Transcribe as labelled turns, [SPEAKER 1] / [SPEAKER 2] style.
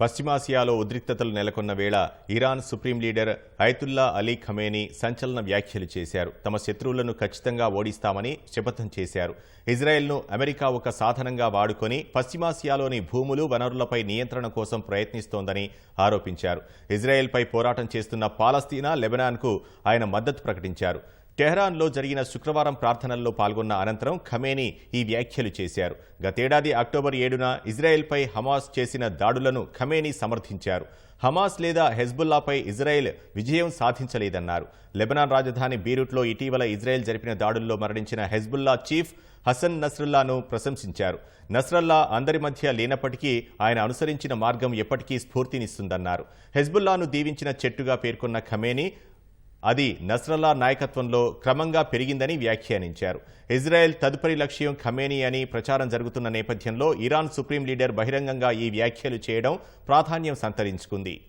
[SPEAKER 1] పశ్చిమాసియాలో ఉద్రిక్తతలు నెలకొన్న వేళ Iran supreme leader Ayatollah Ali Khamenei సంచలన వ్యాఖ్యలు చేశారు. తమ శత్రువులను ఖచ్చితంగా ఓడిస్తామని శపథం చేశారు. ఇజ్రాయెల్ను అమెరికా ఒక సాధనంగా వాడుకొని పశ్చిమాసియాలోని భూములు వనరులపై నియంత్రణ కోసం ప్రయత్నిస్తోందని ఆరోపించారు. ఇజ్రాయెల్పై పోరాటం చేస్తున్న పాలస్తీనా లెబనాన్కు ఆయన మద్దతు ప్రకటించారు. టెహ్రాన్లో జరిగిన శుక్రవారం ప్రార్థనల్లో పాల్గొన్న అనంతరం ఖమేని ఈ వ్యాఖ్యలు చేశారు. గతేడాది అక్టోబర్ ఏడున ఇజ్రాయెల్పై హమాస్ చేసిన దాడులను ఖమేనీ సమర్థించారు. హమాస్ లేదా హెజ్బుల్లాపై ఇజ్రాయెల్ విజయం సాధించలేదన్నారు. లెబనాన్ రాజధాని బీరూట్లో ఇటీవల ఇజ్రాయెల్ జరిపిన దాడుల్లో మరణించిన హెజ్బుల్లా చీఫ్ హసన్ నస్రల్లాను ప్రశంసించారు. నస్రల్లా అందరి మధ్య లేనప్పటికీ ఆయన అనుసరించిన మార్గం ఎప్పటికీ స్ఫూర్తినిస్తుందన్నారు. హెజ్బుల్లాను దీవించిన చెట్టుగా పేర్కొన్న ఖమేని అది నస్రల్లా నాయకత్వంలో క్రమంగా పెరిగిందని వ్యాఖ్యానించారు. ఇజ్రాయెల్ తదుపరి లక్ష్యం ఖమేనీ అని ప్రచారం జరుగుతున్న నేపథ్యంలో ఇరాన్ సుప్రీం లీడర్ బహిరంగంగా ఈ వ్యాఖ్యలు చేయడం ప్రాధాన్యం సంతరించుకుంది.